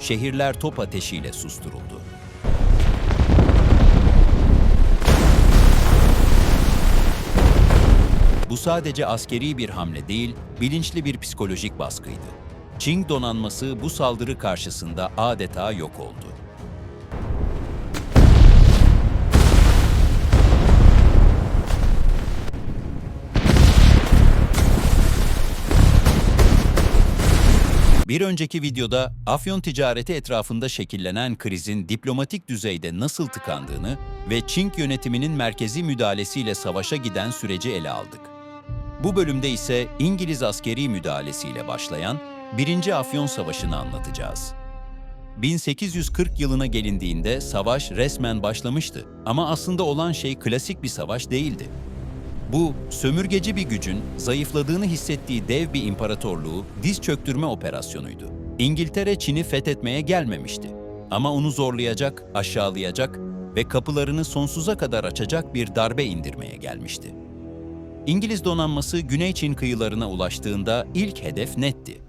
şehirler top ateşiyle susturuldu. Bu sadece askeri bir hamle değil, bilinçli bir psikolojik baskıydı. Çin donanması bu saldırı karşısında adeta yok oldu. Bir önceki videoda Afyon ticareti etrafında şekillenen krizin diplomatik düzeyde nasıl tıkandığını ve Çin yönetiminin merkezi müdahalesiyle savaşa giden süreci ele aldık. Bu bölümde ise İngiliz askeri müdahalesiyle başlayan 1. Afyon Savaşı'nı anlatacağız. 1840 yılına gelindiğinde savaş resmen başlamıştı ama aslında olan şey klasik bir savaş değildi. Bu, sömürgeci bir gücün zayıfladığını hissettiği dev bir imparatorluğu diz çöktürme operasyonuydu. İngiltere Çin'i fethetmeye gelmemişti. Ama onu zorlayacak, aşağılayacak ve kapılarını sonsuza kadar açacak bir darbe indirmeye gelmişti. İngiliz donanması Güney Çin kıyılarına ulaştığında ilk hedef netti.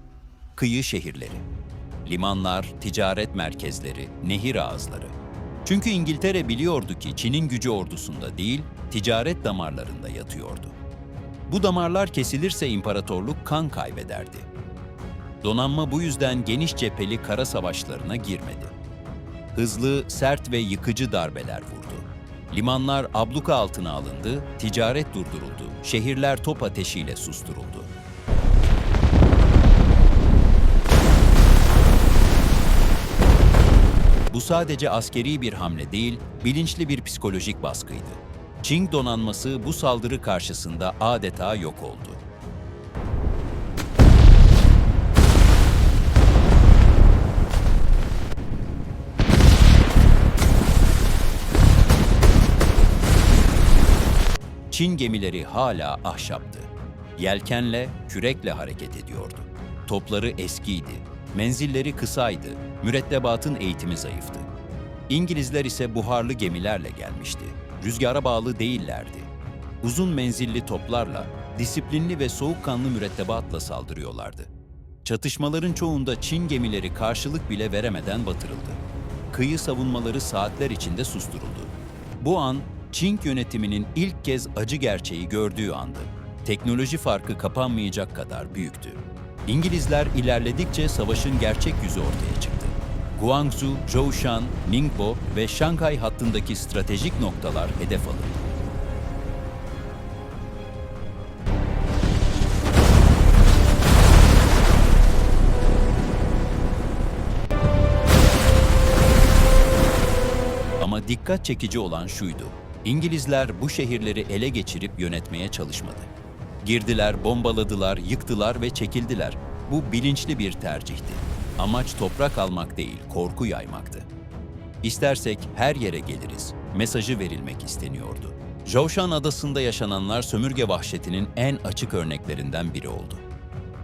Kıyı şehirleri. Limanlar, ticaret merkezleri, nehir ağızları. Çünkü İngiltere biliyordu ki Çin'in gücü ordusunda değil, ticaret damarlarında yatıyordu. Bu damarlar kesilirse imparatorluk kan kaybederdi. Donanma bu yüzden geniş cepheli kara savaşlarına girmedi. Hızlı, sert ve yıkıcı darbeler vurdu. Limanlar abluka altına alındı, ticaret durduruldu, şehirler top ateşiyle susturuldu. Bu sadece askeri bir hamle değil, bilinçli bir psikolojik baskıydı. Çin donanması bu saldırı karşısında adeta yok oldu. Çin gemileri hala ahşaptı. Yelkenle, kürekle hareket ediyordu. Topları eskiydi, menzilleri kısaydı, mürettebatın eğitimi zayıftı. İngilizler ise buharlı gemilerle gelmişti. Rüzgara bağlı değillerdi. Uzun menzilli toplarla, disiplinli ve soğukkanlı mürettebatla saldırıyorlardı. Çatışmaların çoğunda Çin gemileri karşılık bile veremeden batırıldı. Kıyı savunmaları saatler içinde susturuldu. Bu an Çin yönetiminin ilk kez acı gerçeği gördüğü andı. Teknoloji farkı kapanmayacak kadar büyüktü. İngilizler ilerledikçe savaşın gerçek yüzü ortaya çıktı. Guangzhou, Zhoushan, Ningbo ve Şanghay hattındaki stratejik noktalar hedef alındı. Ama dikkat çekici olan şuydu. İngilizler bu şehirleri ele geçirip yönetmeye çalışmadı. Girdiler, bombaladılar, yıktılar ve çekildiler. Bu bilinçli bir tercihti. Amaç toprak almak değil, korku yaymaktı. İstersek her yere geliriz. Mesajı verilmek isteniyordu. Zhoushan adasında yaşananlar sömürge vahşetinin en açık örneklerinden biri oldu.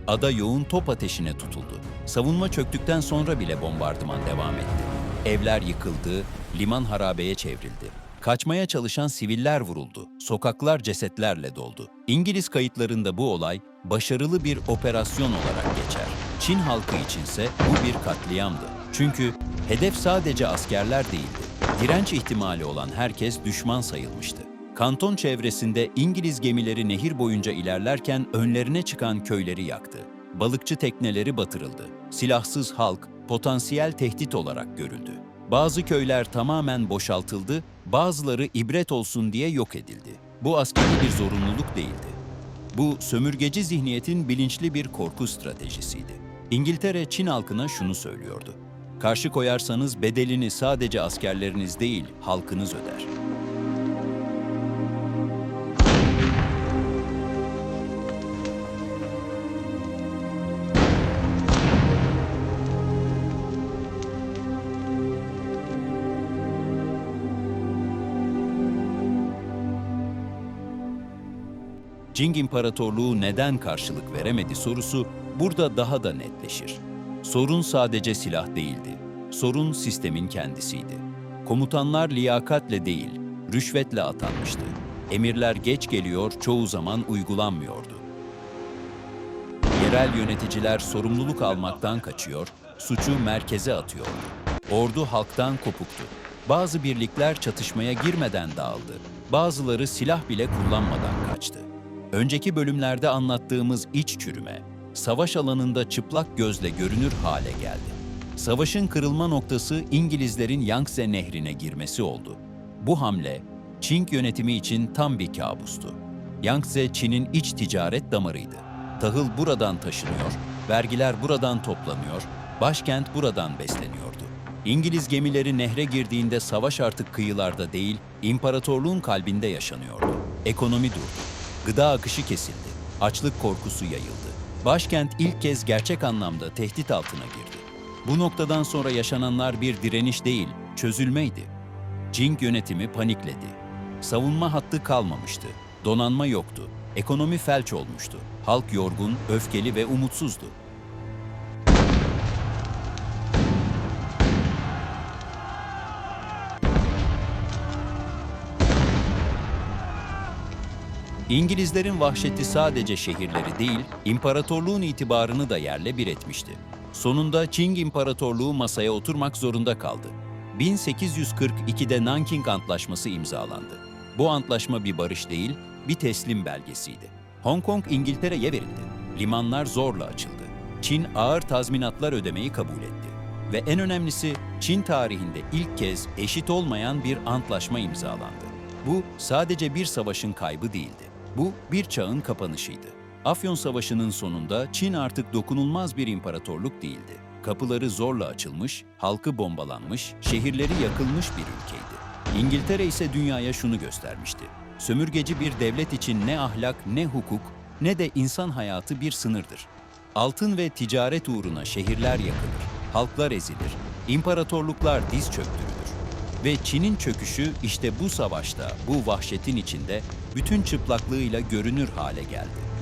Ada yoğun top ateşine tutuldu. Savunma çöktükten sonra bile bombardıman devam etti. Evler yıkıldı, liman harabeye çevrildi. Kaçmaya çalışan siviller vuruldu. Sokaklar cesetlerle doldu. İngiliz kayıtlarında bu olay başarılı bir operasyon olarak geçer. Çin halkı içinse bu bir katliamdı. Çünkü hedef sadece askerler değildi. Direnç ihtimali olan herkes düşman sayılmıştı. Kanton çevresinde İngiliz gemileri nehir boyunca ilerlerken önlerine çıkan köyleri yaktı. Balıkçı tekneleri batırıldı. Silahsız halk potansiyel tehdit olarak görüldü. Bazı köyler tamamen boşaltıldı, bazıları ibret olsun diye yok edildi. Bu askeri bir zorunluluk değildi. Bu sömürgeci zihniyetin bilinçli bir korku stratejisiydi. İngiltere Çin halkına şunu söylüyordu. Karşı koyarsanız bedelini sadece askerleriniz değil, halkınız öder. Jing İmparatorluğu neden karşılık veremedi sorusu burada daha da netleşir. Sorun sadece silah değildi. Sorun sistemin kendisiydi. Komutanlar liyakatle değil, rüşvetle atanmıştı. Emirler geç geliyor, çoğu zaman uygulanmıyordu. Yerel yöneticiler sorumluluk almaktan kaçıyor, suçu merkeze atıyordu. Ordu halktan kopuktu. Bazı birlikler çatışmaya girmeden dağıldı. Bazıları silah bile kullanmadan kaçtı. Önceki bölümlerde anlattığımız iç çürüme, savaş alanında çıplak gözle görünür hale geldi. Savaşın kırılma noktası İngilizlerin Yangtze Nehri'ne girmesi oldu. Bu hamle, Çing yönetimi için tam bir kabustu. Yangtze, Çin'in iç ticaret damarıydı. Tahıl buradan taşınıyor, vergiler buradan toplanıyor, başkent buradan besleniyordu. İngiliz gemileri nehre girdiğinde savaş artık kıyılarda değil, imparatorluğun kalbinde yaşanıyordu. Ekonomi durdu. Gıda akışı kesildi. Açlık korkusu yayıldı. Başkent ilk kez gerçek anlamda tehdit altına girdi. Bu noktadan sonra yaşananlar bir direniş değil, çözülmeydi. Jing yönetimi panikledi. Savunma hattı kalmamıştı. Donanma yoktu. Ekonomi felç olmuştu. Halk yorgun, öfkeli ve umutsuzdu. İngilizlerin vahşeti sadece şehirleri değil, imparatorluğun itibarını da yerle bir etmişti. Sonunda Çing İmparatorluğu masaya oturmak zorunda kaldı. 1842'de Nanking Antlaşması imzalandı. Bu antlaşma bir barış değil, bir teslim belgesiydi. Hong Kong İngiltere'ye verildi. Limanlar zorla açıldı. Çin ağır tazminatlar ödemeyi kabul etti. Ve en önemlisi Çin tarihinde ilk kez eşit olmayan bir antlaşma imzalandı. Bu sadece bir savaşın kaybı değildi. Bu bir çağın kapanışıydı. Afyon Savaşı'nın sonunda Çin artık dokunulmaz bir imparatorluk değildi. Kapıları zorla açılmış, halkı bombalanmış, şehirleri yakılmış bir ülkeydi. İngiltere ise dünyaya şunu göstermişti. Sömürgeci bir devlet için ne ahlak, ne hukuk, ne de insan hayatı bir sınırdır. Altın ve ticaret uğruna şehirler yakılır, halklar ezilir, imparatorluklar diz çöktürülür. Ve Çin'in çöküşü işte bu savaşta, bu vahşetin içinde bütün çıplaklığıyla görünür hale geldi.